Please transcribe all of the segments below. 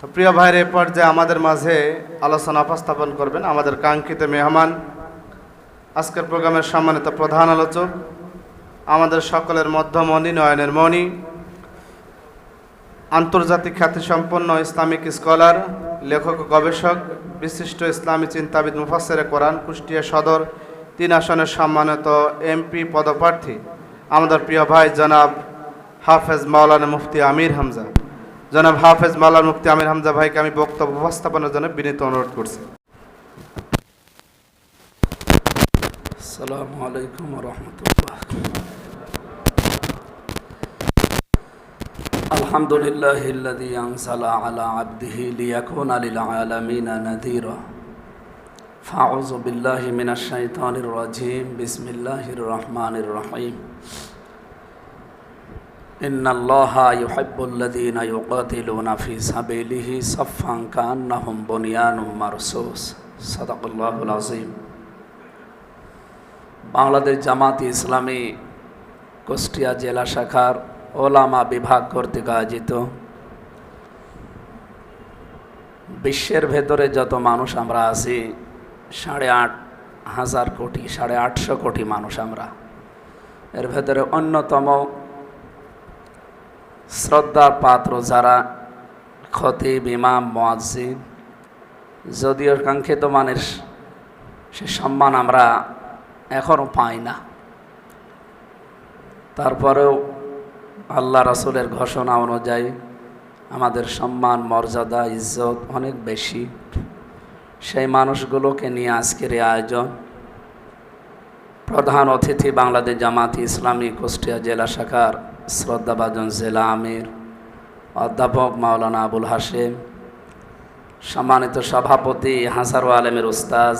তো প্রিয় ভাইয়ের এ পর্যায়ে আমাদের মাঝে আলোচনা উপস্থাপন করবেন আমাদের কাঙ্ক্ষিত মেহমান। আজকের প্রোগ্রামের সম্মানিত প্রধান আলোচক, আমাদের সকলের মধ্যমণি নয়নের মণি, আন্তর্জাতিক খ্যাতিসম্পন্ন ইসলামিক স্কলার, লেখক গবেষক, বিশিষ্ট ইসলামী চিন্তাবিদ মুফাসের কোরআন, কুষ্টিয়া সদর, তিন আসনের সম্মানিত এমপি পদপ্রার্থী, আমাদের প্রিয় ভাই জনাব হাফেজ মাওলানা মুফতি আমির হামজা। জনাব হাফেজ মাওলানা মুফতি আমির হামজা ভাইকে আমি বক্তব্য উপস্থাপনের জন্য বিনীত অনুরোধ করছি السلام عليكم ورحمة الله الحمد لله الذي أنزل على عبده ليكون للعالمين نذيرا فأعوذ بالله من الشيطان الرجيم بسم الله الرحمن الرحيم إن الله يحب الذين يقاتلون في سبيله صفا كأنهم بنيان مرصوص صدق الله العظيم বাংলাদেশ জামাতি ইসলামী কুষ্টিয়া জেলা শাখার ওলামা বিভাগ কর্তৃক আয়োজিত বিশ্বের ভেতরে যত মানুষ আমরা আছি সাড়ে আট হাজার কোটি সাড়ে আটশো কোটি মানুষ আমরা এর ভেতরে অন্যতম শ্রদ্ধার পাত্র যারা খতিব, ইমাম, মোয়াজ্জিন যদিও কাঙ্ক্ষিত মানের সে সম্মান আমরা এখনও পাই না। তারপরেও আল্লাহ রাসুলের ঘোষণা অনুযায়ী আমাদের সম্মান, মর্যাদা, ইজ্জত অনেক বেশি। সেই মানুষগুলোকে নিয়ে আজকের এই আয়োজন প্রধান অতিথি বাংলাদেশ জামাতি ইসলামী কুষ্টিয়া জেলা শাখার শ্রদ্ধাভাজন জেলা আমির, অধ্যাপক মাওলানা আবুল হাশেম, সম্মানিত সভাপতি হাসারু আলমের উস্তাজ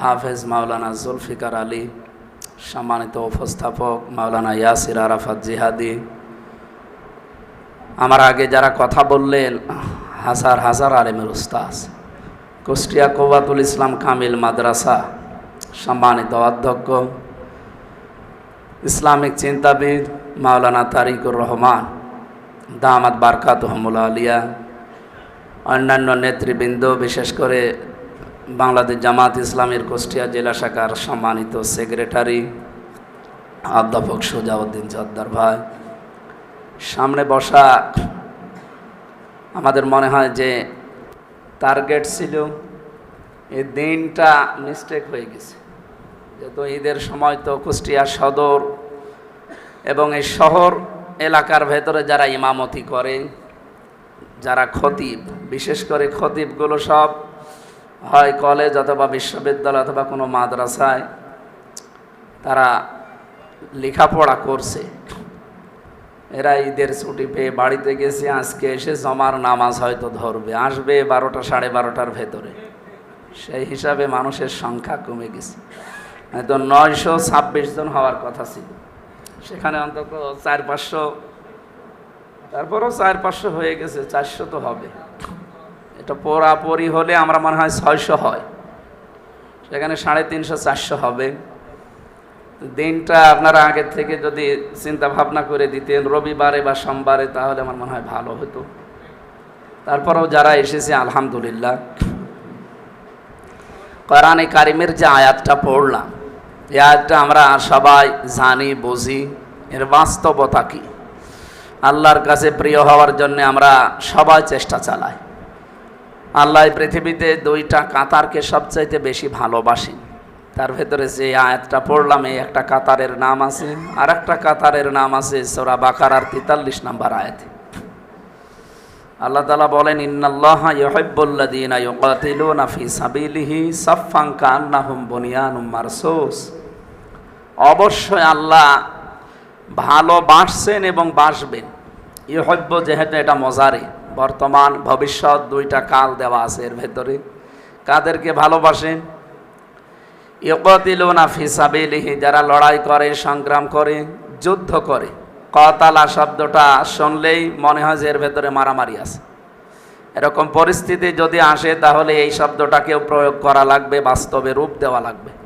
হাফেজ মাওলানা জুলফিকার আলী, সম্মানিত উপস্থাপক মাওলানা ইয়াসির আরাফাত জিহাদি। আমার আগে যারা কথা বললেন হাসার হাজার আলেমের উস্তাজ কুষ্টিয়া কৌবাতুল ইসলাম কামিল মাদ্রাসা, সম্মানিত অধ্যক্ষ, ইসলামিক চিন্তাবিদ মাওলানা তারিকুর রহমান, দামাত বারকাত হমুল আলিয়া, অন্যান্য নেতৃবৃন্দ, বিশেষ করে বাংলাদেশ জামাত ইসলামের কুষ্টিয়া জেলা শাখার সম্মানিত সেক্রেটারি, অধ্যাপক সোজাউদ্দিন চদ্দার ভাই। সামনে বসা আমাদের মনে হয় যে টার্গেট ছিল, এই দিনটা মিস্টেক হয়ে গেছে। যেহেতু ঈদের সময় তো কুষ্টিয়া সদর এবং এই শহর এলাকার ভেতরে যারা ইমামতি করে, যারা খতিব, বিশেষ করে খতিবগুলো সব হয় কলেজ অথবা বিশ্ববিদ্যালয় অথবা কোনো মাদ্রাসায়, তারা লেখাপড়া করছে। এরা ঈদের ছুটি পেয়ে বাড়িতে গেছে, আজকে এসে জমার নামাজ হয়তো ধরবে, আসবে বারোটা সাড়ে বারোটার ভেতরে। সেই হিসাবে মানুষের সংখ্যা কমে গেছে। হয়তো নয়শো ছাব্বিশ জন হওয়ার কথা ছিল। সেখানে অন্তত চার পাঁচশো, তারপরও চার পাঁচশো হয়ে গেছে, চারশো তো হবে। এটা পোড়াপড়ি হলে আমরা মনে হয় ছয়শো হয়। সেখানে সাড়ে তিনশো, চারশো হবে। দিনটা আপনারা আগের থেকে যদি চিন্তা ভাবনা করে দিতেন, রবিবারে বা সোমবারে, তাহলে আমার মনে হয় ভালো হতো। তারপরেও যারা এসেছে, আলহামদুলিল্লাহ। কোরআনে কারিমের যে আয়াতটা পড়লাম এই আমরা সবাই জানি, বুঝি। এর বাস্তবতা কি? আল্লাহর কাছে প্রিয় হওয়ার জন্য আমরা সবাই চেষ্টা চালাই। আল্লাহ পৃথিবীতে দুইটা কাতারকে সবচাইতে বেশি ভালোবাসেন তার ভেতরে যে আয়াতটা পড়লাম, এই একটা কাতারের নাম আছে আর একটা কাতারের নাম আছে, সোরা বাকারার তেতাল্লিশ নাম্বার আয়াত। আল্লাহ তালা বলেন, ইন্নাল্লাহ মারসুস। অবশ্যই আল্লাহ ভালোবাসছেন এবং বাসবেন। ইহব্য যেহেতু এটা মজারে বর্তমান, ভবিষ্যৎ দুইটা কাল দেওয়া আছে এর ভেতরে। কাদেরকে ভালোবাসেন? ইকতিলুনা ফিসাবিলিহি যারা লড়াই করে, সংগ্রাম করে, যুদ্ধ করে। কতালা শব্দটা শুনলেই মনে হয় যে এর ভেতরে মারামারি আছে। এরকম পরিস্থিতি যদি আসে, তাহলে এই শব্দটাকেও প্রয়োগ করা লাগবে, বাস্তবে রূপ দেওয়া লাগবে।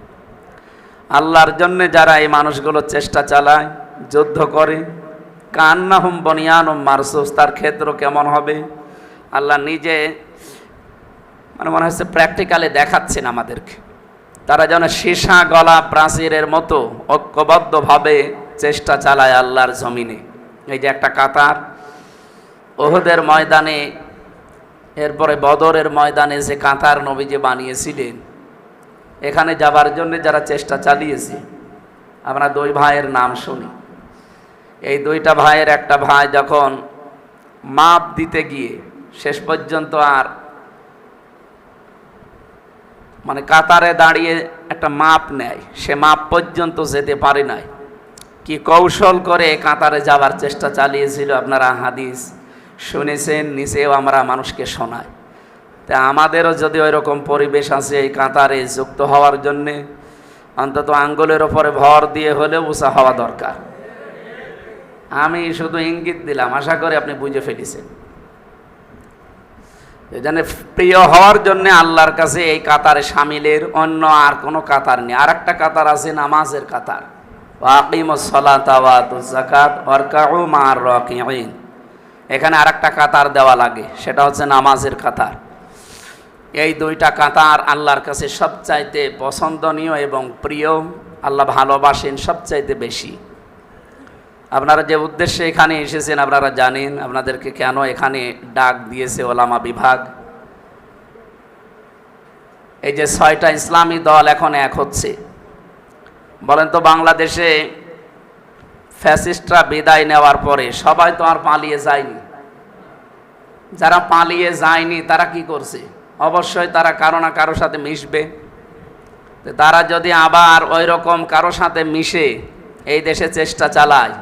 আল্লাহর জন্যে যারা এই মানুষগুলো চেষ্টা চালায়, যুদ্ধ করে, কান্নাহুম বনিয়ানুম মারসুস, তার ক্ষেত্র কেমন হবে? আল্লাহ নিজে মানে মনে হচ্ছে প্র্যাকটিক্যালি দেখাচ্ছেন আমাদেরকে। তারা যেন সীসা, গলা, প্রাচীরের মতো ঐক্যবদ্ধভাবে চেষ্টা চালায় আল্লাহর জমিনে। এই যে একটা কাতার, ওহদের ময়দানে, এরপরে বদরের ময়দানে যে কাতার নবীজি বানিয়েছিলেন এখানে যাবার জন্য যারা চেষ্টা চালিয়েছে, আমরা দুই ভাইয়ের নাম শুনি। এই দুইটা ভাইয়ের একটা ভাই যখন মাপ দিতে গিয়ে শেষ পর্যন্ত আর মানে কাতারে দাঁড়িয়ে একটা মাপ নেয়, সে মাপ পর্যন্ত যেতে পারে নাই। কি কৌশল করে কাতারে যাবার চেষ্টা চালিয়েছিল আপনারা হাদিস শুনেছেন, নিচেও আমরা মানুষকে শোনাই। তা আমাদেরও যদি ওই রকম পরিবেশ আছে এই কাতারে যুক্ত হওয়ার জন্যে, অন্তত আঙ্গুলের ওপরে ভর দিয়ে হলেও উষা হওয়া দরকার। আমি শুধু ইঙ্গিত দিলাম, আশা করি আপনি বুঝে ফেলেছেন। এখানে প্রিয় হওয়ার জন্য আল্লাহর কাছে এই কাতারে সামিলের, অন্য আর কোনো কাতার নেই। আর একটা কাতার আছে নামাজের কাতার। এখানে আর একটা কাতার দেওয়া লাগে, সেটা হচ্ছে নামাজের কাতার। এই দুইটা কাতার আল্লাহর কাছে সবচাইতে পছন্দনীয় এবং প্রিয়, আল্লাহ ভালোবাসেন সবচাইতে বেশি। আপনারা যে উদ্দেশ্যে এখানে এসেছেন আপনারা জানেন, আপনাদেরকে কেন এখানে ডাক দিয়েছে ওলামা বিভাগ। এই যে ছয়টা ইসলামী দল এখন এক হচ্ছে। বলেন তো বাংলাদেশে ফ্যাসিস্টরা বিদায় নেওয়ার পরে সবাই তো আর পালিয়ে যায়নি। যারা পালিয়ে যায়নি, তারা কি করছে? অবশ্যই তারা কারও না কারোর সাথে মিশবে। তারা যদি আবার ওই রকম কারও সাথে মিশে, এই দেশে চেষ্টা চালায়,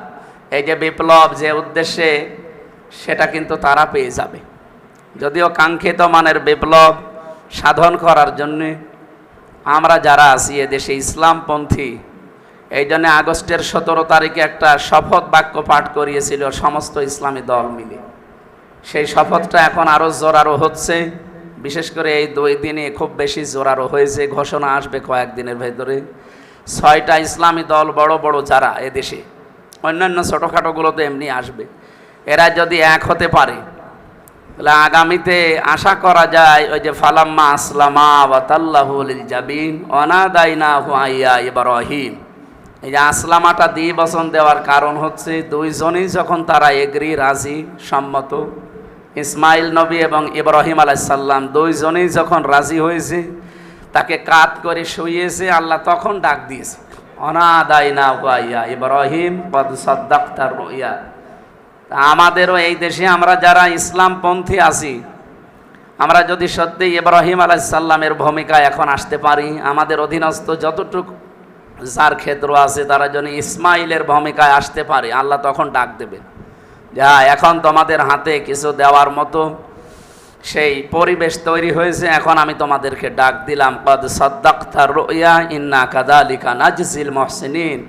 এই যে বিপ্লব যে উদ্দেশ্যে, সেটা কিন্তু তারা পেয়ে যাবে। যদিও কাঙ্ক্ষিত মানের বিপ্লব সাধন করার জন্যে আমরা যারা আছি এদেশে ইসলামপন্থী, এই জন্য আগস্টের সতেরো তারিখে একটা শপথ বাক্য পাঠ করিয়েছিল সমস্ত ইসলামী দল মিলে। সেই শপথটা এখন আরও জোরারো হচ্ছে। বিশেষ করে এই দুই দিনে খুব বেশি জোরারো হয়েছে, ঘোষণা আসবে কয়েকদিনের ভেতরে। ছয়টা ইসলামী দল বড় বড় যারা এদেশে, অন্যান্য ছোটোখাটোগুলোতে এমনি আসবে। এরা যদি এক হতে পারে, তাহলে আগামীতে আশা করা যায় ওই যে ফালাম্মা আসলামা ওয়াতাল্লাহুল জাবিন অনাদাইনা হুয়াইয়া ইব্রাহিম। এই যে আসলামাটা দিয়ে বচন দেওয়ার কারণ হচ্ছে দুইজনই যখন তারা এগ্রি, রাজি, সম্মত ইসমাইল নবী এবং ইব্রাহিম আলাইসাল্লাম দুইজনেই যখন রাজি হয়েছে, তাকে কাত করে শুয়েছে আল্লাহ তখন ডাক দিয়েছে অনাদাইনা হুয়াইয়া ইব্রাহিম পদ সদ্দাক্তার তা আমাদেরও এই দেশে আমরা যারা ইসলামপন্থী আছি, আমরা যদি সত্যি ইব্রাহিম আলাইসাল্লামের ভূমিকা এখন আসতে পারি, আমাদের অধীনস্থ যতটুকু যার ক্ষেত্র আছে, তারা যেন ইসমাইলের ভূমিকায় আসতে পারে, আল্লাহ তখন ডাক দেবেন। যা, এখন তোমাদের হাতে কিছু দেওয়ার মতো সেই পরিবেশ তৈরি হয়েছে, এখন আমি তোমাদেরকে ডাক দিলাম, কদ সদ্দাক্তার রোয়া ইন্না কাদালিকা নাজিল মহসিনিন।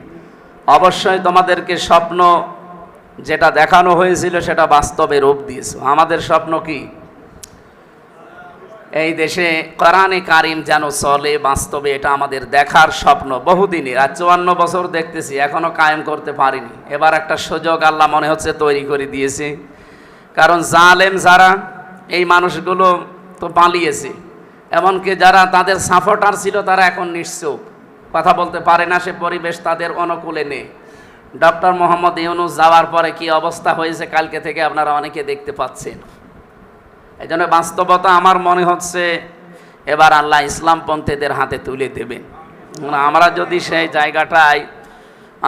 অবশ্যই তোমাদেরকে স্বপ্ন যেটা দেখানো হয়েছিল সেটা বাস্তবে রূপ দিয়েছ। আমাদের স্বপ্ন কি? এই দেশে কোরআনে কারিম যেন চলে, বাস্তবে এটা আমাদের দেখার স্বপ্ন। বহুদিনের আর চুয়ান্ন বছর দেখতেছি, এখনও কায়েম করতে পারিনি। এবার একটা সুযোগ আল্লাহ মনে হচ্ছে তৈরি করে দিয়েছে। কারণ জালেম যারা, এই মানুষগুলো তো পালিয়েছে। এমনকি যারা তাদের সাপোর্টার ছিল, তারা এখন নিশ্চুপ। কথা বলতে পারে না সে পরিবেশ তাদের অনুকূলে নেই। ডক্টর মোহাম্মদ ইউনুস যাওয়ার পরে কি অবস্থা হয়েছে, কালকে থেকে আপনারা অনেকে দেখতে পাচ্ছেন। এই জন্য বাস্তবতা আমার মনে হচ্ছে এবার আল্লাহ ইসলামপন্থীদের হাতে তুলে দেবেন মানে আমরা যদি সেই জায়গাটায়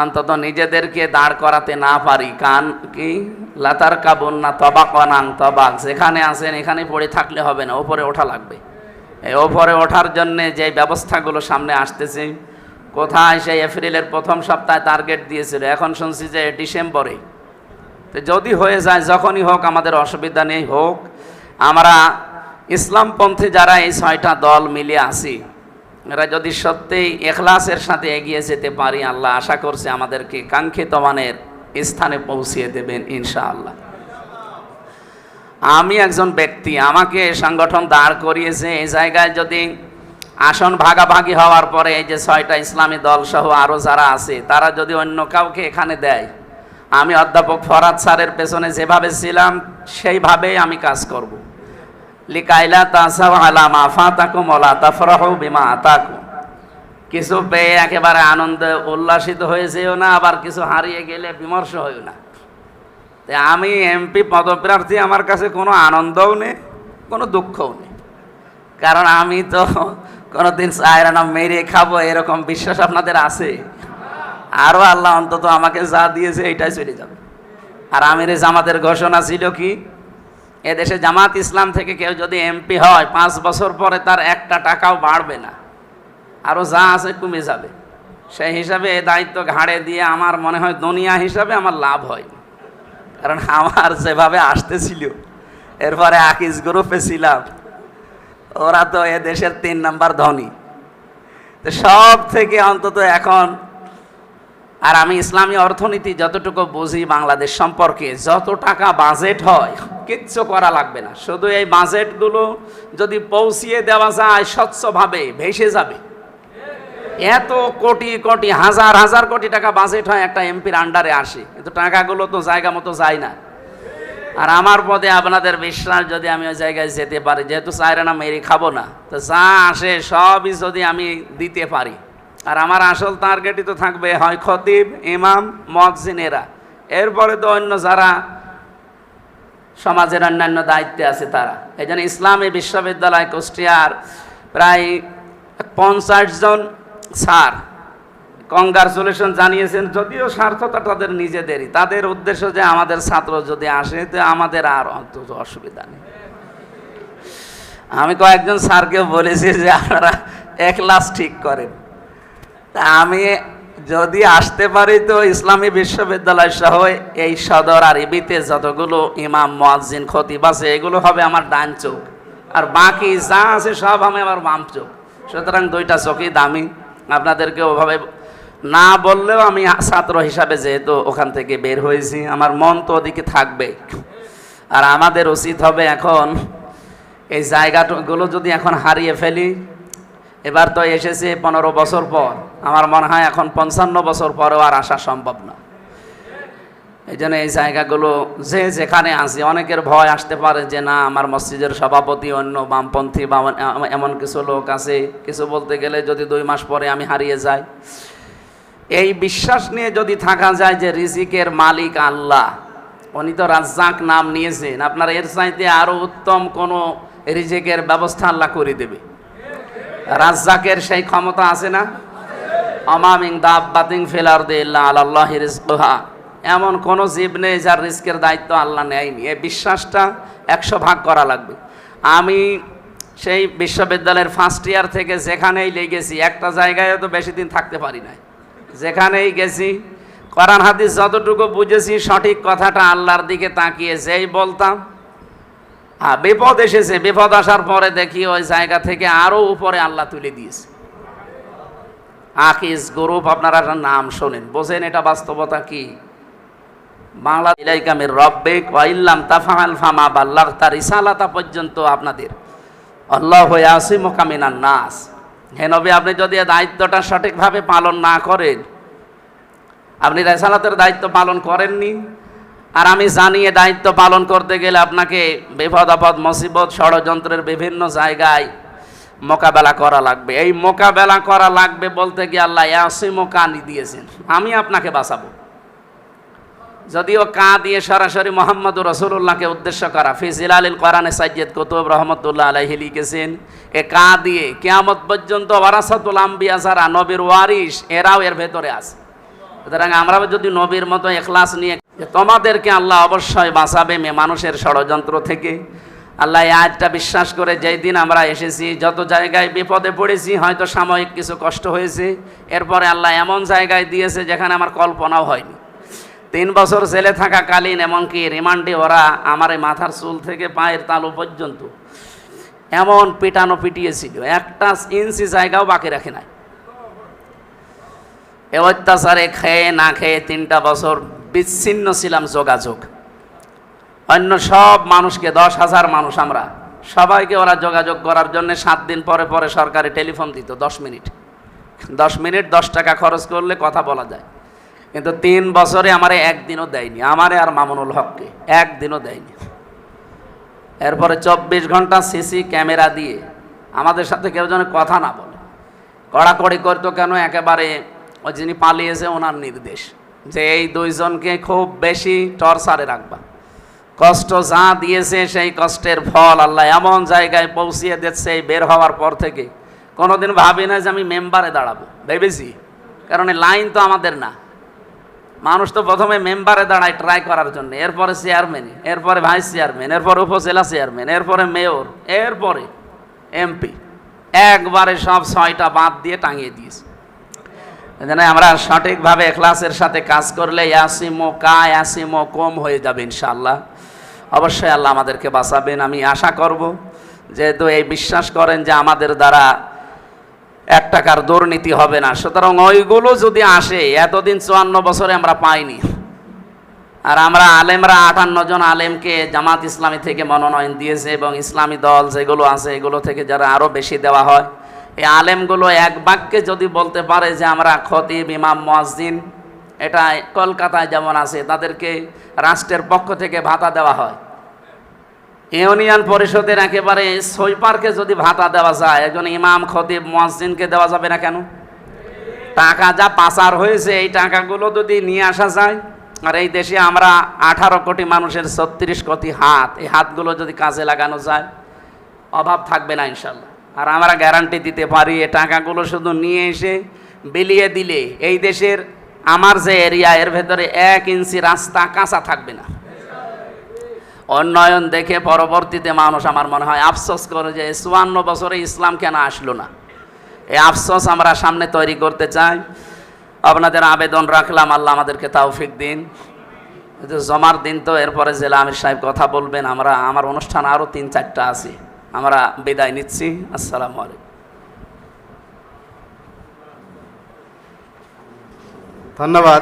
অন্তত নিজেদেরকে দাঁড় করাতে না পারি, কান কি? লাতার কাবুন না তবাক অনাং তবাক, যেখানে আছেন এখানে পড়ে থাকলে হবে না, ওপরে ওঠা লাগবে। এই ওপরে ওঠার জন্যে যে ব্যবস্থাগুলো সামনে আসতেছে, কোথায় সেই এপ্রিলের প্রথম সপ্তাহে টার্গেট দিয়েছিল, এখন শুনছি যে ডিসেম্বরে। তো যদি হয়ে যায়, যখনই হোক, আমাদের অসুবিধা নেই, হোক। আমরা ইসলামপন্থী যারা এই ছয়টা দল মিলে আছি, এরা যদি সত্যিই এখলাসের সাথে এগিয়ে যেতে পারি, আল্লাহ আশা করছে আমাদেরকে কাঙ্ক্ষিত মানের স্থানে পৌঁছিয়ে দেবেন ইনশাআল্লাহ আমি একজন ব্যক্তি, আমাকে সংগঠন দাঁড় করিয়েছে, এই জায়গায় যদি আসন ভাগাভাগি হওয়ার পরে এই যে ছয়টা ইসলামী দল সহ আরও যারা আছে, তারা যদি অন্য কাউকে এখানে দেয়, আমি অধ্যাপক ফরাদ স্যারের পেছনে যেভাবে ছিলাম, সেইভাবেই আমি কাজ করব। লিকাইলা তাসাও আলা মা ফাতাকুম ওলা তাফরাহু বিমা কিছু পেয়ে একেবারে আনন্দে উল্লাসিত হয়েছেও না, আবার কিছু হারিয়ে গেলে বিমর্ষ হয়েও না। তাই আমি এমপি পদপ্রার্থী, আমার কাছে কোনো আনন্দও নেই, কোনো দুঃখও নেই। কারণ আমি তো কোনোদিন চায়রা না মেরে খাব এরকম বিশ্বাস আপনাদের আছে? আরও আল্লাহ অন্তত আমাকে যা দিয়েছে এইটাই চলে যাবে। আর আমির জামাতের ঘোষণা ছিল কি? এদেশে জামাত ইসলাম থেকে কেউ যদি এমপি হয়, পাঁচ বছর পরে তার একটা টাকাও বাড়বে না। আরও যা আছে কমে যাবে। সেই হিসাবে এই দায়িত্ব ঘাড়ে দিয়ে আমার মনে হয় দুনিয়া হিসাবে আমার লাভ হয়। কারণ আমার যেভাবে আসতেছিল, এরপরে আকিজ গ্রুপে ছিলাম। ওরা তো এ দেশের তিন নাম্বার ধনী। তো সব থেকে অন্তত এখন আর আমি ইসলামী অর্থনীতি যতটুকু বুঝি বাংলাদেশ সম্পর্কে, যত টাকা বাজেট হয়, কিচ্ছু করা লাগবে না। শুধু এই বাজেটগুলো যদি পৌঁছিয়ে দেওয়া যায়, স্বচ্ছভাবে ভেসে যাবে। এত কোটি কোটি, হাজার হাজার কোটি টাকা বাজেট হয় একটা এমপির আন্ডারে আসে। কিন্তু টাকাগুলো তো জায়গা মতো যায় না। আর আমার পদে আপনাদের বিশ্বাস, যদি আমি ওই জায়গায় যেতে পারি, যেহেতু চাইরে না মেরে খাব না, তো যা আসে সবই যদি আমি দিতে পারি। আর আমার আসল টার্গেটই তো থাকবে, হয় খতিব, ইমাম মকজিনেরা এরপরে তো অন্য যারা সমাজের অন্যান্য দায়িত্বে আছে তারা। এই জন্য ইসলামী বিশ্ববিদ্যালয় কুষ্টিয়ার প্রায় পঞ্চাশ জন স্যার কংগ্রাচুলেশন জানিয়েছেন, যদিও স্বার্থতা তাদের নিজেদেরই। তাদের উদ্দেশ্য যে আমাদের ছাত্র যদি আসে, তো আমাদের আর অন্তত অসুবিধা নেই। আমি কয়েকজন স্যারকে বলেছি যে আপনারা এক ক্লাস ঠিক করেন। আমি যদি আসতে পারি তো ইসলামী বিশ্ববিদ্যালয় সহ এই সদর আর ইবিতে যতগুলো ইমাম, মোয়াজ্জিন, খতিব আছে, এগুলো হবে আমার ডান চোখ। আর বাকি যা আছে সব আমি আমার বাম চোখ। সুতরাং দুইটা চোখই দামি। আপনাদেরকে ওভাবে না বললেও আমি ছাত্র হিসাবে যেহেতু ওখান থেকে বের হয়েছি, আমার মন তো ওদিকে থাকবে। আর আমাদের উচিত হবে এখন এই জায়গাগুলো যদি এখন হারিয়ে ফেলি এবার তো এসেছে পনেরো বছর পর। আমার মনে হয় এখন পঞ্চান্ন বছর পরেও আর আসা সম্ভব না। এই জন্য এই জায়গাগুলো যে যেখানে আছে, অনেকের ভয় আসতে পারে যে না, আমার মসজিদের সভাপতি অন্য, বামপন্থী বা এমন- এমন কিছু লোক আছে। কিছু বলতে গেলে যদি দুই মাস পরে আমি হারিয়ে যাই। এই বিশ্বাস নিয়ে যদি থাকা যায় যে রিজিকের মালিক আল্লাহ, উনি তো রাজ্জাক নাম নিয়েছেন, আপনার এর চাইতে আরও উত্তম কোনো রিজিকের ব্যবস্থা আল্লাহ করে দেবে। রাজ্জাকের সেই ক্ষমতা আছে না? অমামিং দাব্বাতিং ফিলার দিল্লাহ আল্লাহ রিজকুহা। এমন কোনো জীব নেই যার রিস্কের দায়িত্ব আল্লাহ নেয়নি। এই বিশ্বাসটা একশো ভাগ করা লাগবে। আমি সেই বিশ্ববিদ্যালয়ের ফার্স্ট ইয়ার থেকে যেখানেই লেগেছি, একটা জায়গায় তো বেশি দিন থাকতে পারি নাই। যেখানেই গেছি, কোরআন হাদিস যতটুকু বুঝেছি, সঠিক কথাটা আল্লাহর দিকে তাকিয়ে যেই বলতাম হ্যাঁ বিপদ এসেছে, বিপদ আসার পরে দেখি ওই জায়গা থেকে আরও উপরে আল্লাহ তুলে দিয়েছে। আকিস গ্রুপ, আপনারা একটা নাম শোনেন। বোঝেন এটা বাস্তবতা কি? বাংলা ইলাইকামের রব্বে কইল্লাম তাফাহাল ফামা বাল্লাহ তার ইসালাতা পর্যন্ত আপনাদের। আল্লাহ হয়ে আসি মোকামিনার নাস। হে নবী, আপনি যদি দায়িত্বটা সঠিকভাবে পালন না করেন, আপনি রেসালাতের দায়িত্ব পালন করেননি? আর আমি জানিয়ে দায়িত্ব পালন করতে গেলে আপনাকে বিপদ, আপদ, মুসিবত, ষড়যন্ত্রের বিভিন্ন জায়গায় মোকাবেলা করা লাগবে। এই মোকাবেলা করা লাগবে বলতে গিয়ে আল্লাহ ইয়াসিমো কানি দিয়েছেন। আমি আপনাকে বাঁচাবো। যদিও কা দিয়ে সরাসরি মোহাম্মদ রসুল্লাহকে উদ্দেশ্য করা ফিজিল আলীল কোরআনে সাইয়দ কুতুব রহমতুল্লাহ আলাইহি লিখেছেন, এ কা দিয়ে কেয়ামত পর্যন্ত ওয়ারাসাতুল আম্বিয়া যারা নবীর ওয়ারিস এরাও এর ভেতরে আছে। সুতরাং আমরা যদি নবীর মতো এখলাস নিয়ে যে তোমাদেরকে আল্লাহ অবশ্যই বাঁচাবে মে মানুষের ষড়যন্ত্র থেকে। আল্লাহ এই বিশ্বাস করে যেই দিন আমরা এসেছি, যত জায়গায় বিপদে পড়েছি, হয়তো সাময়িক কিছু কষ্ট হয়েছে। এরপরে আল্লাহ এমন জায়গায় দিয়েছে যেখানে আমার কল্পনাও হয়নি। তিন বছর জেলে থাকাকালীন এমনকি রিমান্ডে ওরা আমার এই মাথার চুল থেকে পায়ের তালু পর্যন্ত এমন পিটানো পিটিয়েছিল। একটা ইঞ্চি জায়গাও বাকি রাখে নাই। এ অত্যাচারে খেয়ে না খেয়ে তিনটা বছর বিচ্ছিন্ন ছিলাম যোগাযোগ। অন্য সব মানুষকে দশ হাজার মানুষ আমরা। সবাইকে ওরা যোগাযোগ করার জন্য সাত দিন পরে পরে সরকারি টেলিফোন দিত, দশ মিনিট। দশ মিনিট দশ টাকা খরচ করলে কথা বলা যায়। কিন্তু তিন বছরে আমারে একদিনও দেয়নি। আমারে আর মামুনুল হককে একদিনও দেয়নি। এরপরে চব্বিশ ঘণ্টা সিসি ক্যামেরা দিয়ে আমাদের সাথে কেউ যেন কথা না বলে। কড়াকড়ি করতো কেন? একেবারে ওই যিনি পালিয়েছে ওনার নির্দেশ। যে এই দুইজনকে খুব বেশি টর্চারে রাখবা। কষ্ট যা দিয়েছে সেই কষ্টের ফল আল্লাহ এমন জায়গায় পৌঁছিয়ে দিচ্ছে এই বের হওয়ার পর থেকে। কোনোদিন ভাবি না যে আমি মেম্বারে দাঁড়াবো। ভেবেছি। কারণ এই লাইন তো আমাদের না। মানুষ তো প্রথমে মেম্বারে দাঁড়ায় ট্রাই করার জন্য। এরপরে চেয়ারম্যান এরপরে ভাইস চেয়ারম্যান এরপরে উপজেলা চেয়ারম্যান এরপরে মেয়র এরপরে এমপি একবারে সব ছয়টা বাদ দিয়ে টাঙিয়ে দিয়েছে। এজন্য আমরা সঠিকভাবে ক্লাসের সাথে কাজ করলে ইয়াসিমো কা, ইয়াসিমো কম হয়ে যাবে ইনশাআল্লাহ। অবশ্যই আল্লাহ আমাদেরকে বাঁচাবেন। আমি আশা করব যেহেতু এই বিশ্বাস করেন যে আমাদের দ্বারা এক টাকার দুর্নীতি হবে না। সুতরাং ওইগুলো যদি আসে, এতদিন চুয়ান্ন বছরে আমরা পাইনি। আর আমরা আলেমরা আটান্ন জন আলেমকে জামাত ইসলামী থেকে মনোনয়ন দিয়েছে এবং ইসলামী দল যেগুলো আছে, এগুলো থেকে যারা আরও বেশি দেওয়া হয় এই আলেমগুলো এক বাক্যে যদি বলতে পারে যে আমরা খতিব, ইমাম, মুয়াজ্জিন, এটা কলকাতায় যেমন আছে, তাদেরকে রাষ্ট্রের পক্ষ থেকে ভাতা দেওয়া হয়। ইউনিয়ন পরিষদের একেবারে সৈপারকে যদি ভাতা দেওয়া যায়, একজন ইমাম, খতিব, মুয়াজ্জিনকে দেওয়া যাবে না কেন? টাকা যা পাচার হয়েছে, এই টাকাগুলো যদি নিয়ে আসা যায়, আর এই দেশে আমরা আঠারো কোটি মানুষের ছত্রিশ কোটি হাত, এই হাতগুলো যদি কাজে লাগানো যায়, অভাব থাকবে না ইনশাল্লাহ। আর আমরা গ্যারান্টি দিতে পারি, এই টাকাগুলো শুধু নিয়ে এসে বিলিয়ে দিলে এই দেশের, আমার যে এরিয়া এর ভেতরে এক ইঞ্চি রাস্তা কাঁচা থাকবে না। উন্নয়ন দেখে পরবর্তীতে মানুষ আমার মনে হয় আফসোস করে যে চুয়ান্ন বছরে ইসলাম কেন আসলো না। এই আফসোস আমরা সামনে তৈরি করতে চাই। আপনাদের আবেদন রাখলাম, আল্লাহ আমাদেরকে তৌফিক দিন। জমার দিন তো, এরপরে জেলা আমির সাহেব কথা বলবেন, আমরা, আমার অনুষ্ঠান আরও তিন চারটা আছে। আমরা বিদায় নিচ্ছি আসসালামু আলাইকুম। ধন্যবাদ।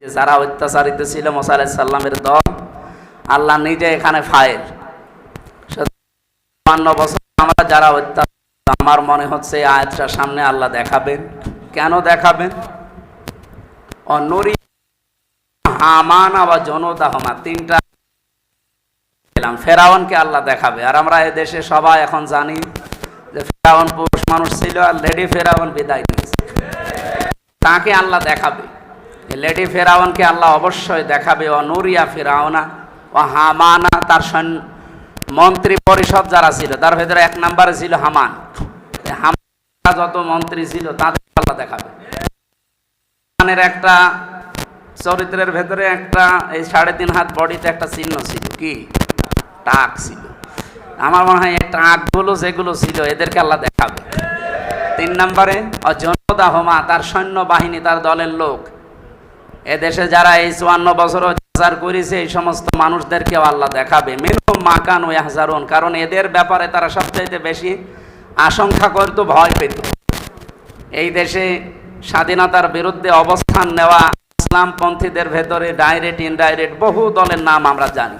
যে যারা অত্যাচারিত ছিল মোসা সাল্লামের দল আল্লাহ নিজে এখানে চুয়ান্ন বছর আমরা যারা অত্যাচার আমার মনে হচ্ছে আয়াতটা সামনে আল্লাহ দেখাবেন। কেন দেখাবেন? অন্যরি হামান আবার জনতা হমা তিনটা পেলাম ফেরাউনকে আল্লাহ দেখাবে। আর আমরা দেশে সবাই এখন জানি যে ফেরাউন পুরুষ মানুষ ছিল, আর লেডি ফেরাউন বিদায় নিয়েছে। তাকে আল্লাহ দেখাবে। লেডি ফেরাউনকে আল্লাহ অবশ্যই দেখাবে, ও নুরিয়া ফেরাউনা, ও হামানা, তার সৈন্য- মন্ত্রী পরিষদ যারা ছিল, তার ভেতরে এক নম্বরে ছিল হামান। হামান যত মন্ত্রী ছিল, তাদের আল্লাহ দেখাবে। হামানের একটা চরিত্রের ভেতরে একটা, এই সাড়ে তিন হাত বডিতে একটা চিহ্ন ছিল, কি? টাক ছিল। আমার মনে হয় এই টাকগুলো যেগুলো ছিল, এদেরকে আল্লাহ দেখাবে। তিন নম্বরে অজনদা হোমা তার সৈন্য বাহিনী তার দলের লোক। এদেশে যারা এই চুয়ান্ন বছর অত্যাচার করেছে, এই সমস্ত মানুষদেরকেও আল্লাহ দেখাবে। মিনহুম মাকান ও ইয়াহজারুন, কারণ এদের ব্যাপারে তারা সবচাইতে বেশি আশঙ্কা করত, ভয় পেত। এই দেশে স্বাধীনতার বিরুদ্ধে অবস্থান নেওয়া ইসলামপন্থীদের ভেতরে ডাইরেক্ট ইনডাইরেক্ট বহু দলের নাম আমরা জানি।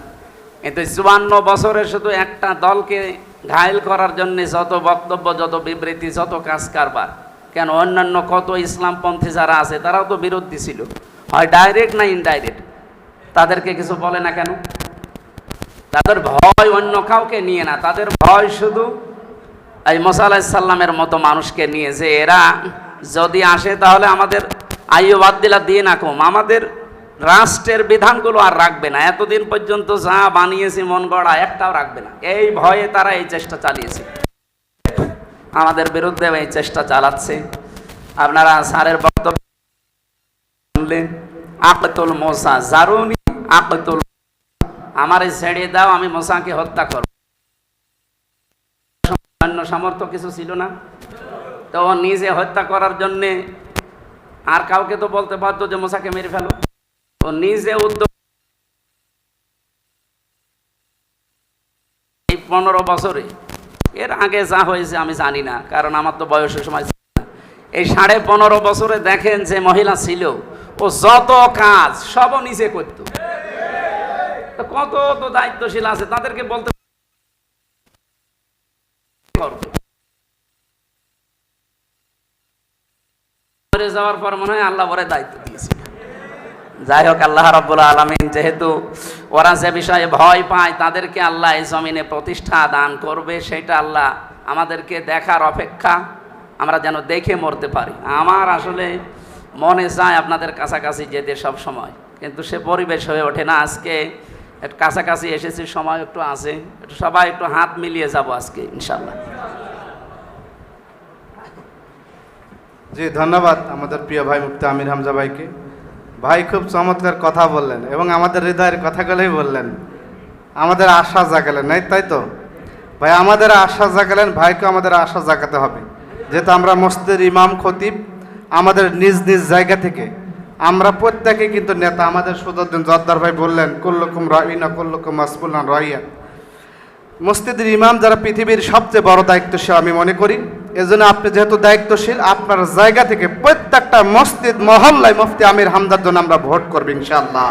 কিন্তু চুয়ান্ন বছরে শুধু একটা দলকে ঘায়ল করার জন্য যত বক্তব্য, যত বিবৃতি, যত কাজ কারবার, কেন অন্যান্য কত ইসলামপন্থী যারা আছে, তারাও তো বিরোধী ছিল। হয় ডাইরেক্ট না ইনডাইরেক্ট তাদেরকে কিছু বলে না কেন? তাদের ভয় অন্য কাউকে নিয়ে না, তাদের ভয় শুধু এই মোসা আলাহিসাল্লামের মতো মানুষকে নিয়ে যে এরা যদি আসে তাহলে আমাদের আইও বাদ দিলা দিয়ে না কম আমাদের রাষ্ট্রের বিধানগুলো আর রাখবে না। এতদিন পর্যন্ত যা বানিয়েছি মন গড়া, একটাও রাখবে না। এই ভয়ে তারা এই চেষ্টা চালিয়েছে। আমাদের বিরুদ্ধে এই চেষ্টা চালাচ্ছে। আপনারা স্যারের বক্তব্য শুনলেন। আকতুল মোসা জারুনি আকতুল আমার ছেড়ে দাও, আমি মোসাকে হত্যা করব। অন্য সামর্থ্য কিছু ছিল না। তো নিজে হত্যা করার জন্যে আর কাউকে তো বলতে পারতো যে মোসাকে মেরে ফেলো। ও নিজে উদ্যোগ এই পনেরো বছরে। এর আগে যা হয়েছে আমি জানি না, কারণ আমার তো বয়সের সময়। এই সাড়ে পনেরো বছরে দেখেন যে মহিলা ছিল, ও যত কাজ সব নিজে করত। কত তো দায়িত্বশীল আছে, তাদেরকে বলতে যাওয়ার পর মনে হয় আল্লাহ বরে দায়িত্ব দিয়েছে যাই হোক, আল্লাহ রব্বুল আলমিন যেহেতু ওরা যে বিষয়ে ভয় পায়, তাদেরকে আল্লাহ এই জমিনে প্রতিষ্ঠা দান করবে, সেটা আল্লাহ আমাদেরকে দেখার অপেক্ষা আমরা যেন দেখে মরতে পারি। আমার আসলে মনে চায় আপনাদের কাছাকাছি যেতে সব সময়, কিন্তু সে পরিবেশ হয়ে ওঠে না। আজকে একটু কাছাকাছি এসেছি, সময় একটু আছে, একটু সবাই একটু হাত মিলিয়ে যাব আজকে ইনশাল্লাহ জি, ধন্যবাদ আমাদের প্রিয় ভাই মুফতি আমির হামজা ভাইকে। ভাই খুব চমৎকার কথা বললেন এবং আমাদের হৃদয়ের কথাগুলোই বললেন। আমাদের আশা জাগালেন, নাই তাই তো? ভাই, আমাদের আশা জাগালেন, ভাইকে আমাদের আশা জাগাতে হবে। যেহেতু আমরা মসজিদের ইমাম, খতিব, আমাদের নিজ নিজ জায়গা থেকে। আমরা প্রত্যেকে কিন্তু নেতা, আমাদের সুদর্দিন জর্দার ভাই বললেন, কুল্লকুম রাইনা, কুল্লকুম মাসবুল্লান রাইয়া। মসজিদের ইমাম যারা পৃথিবীর সবচেয়ে বড় দায়িত্ব সে আমি মনে করি এজন্য আপনি যেহেতু দায়িত্বশীল, আপনার জায়গা থেকে প্রত্যেকটা মসজিদ মহল্লায় মুফতি আমির হামদার জন্য আমরা ভোট করব ইনশাআল্লাহ।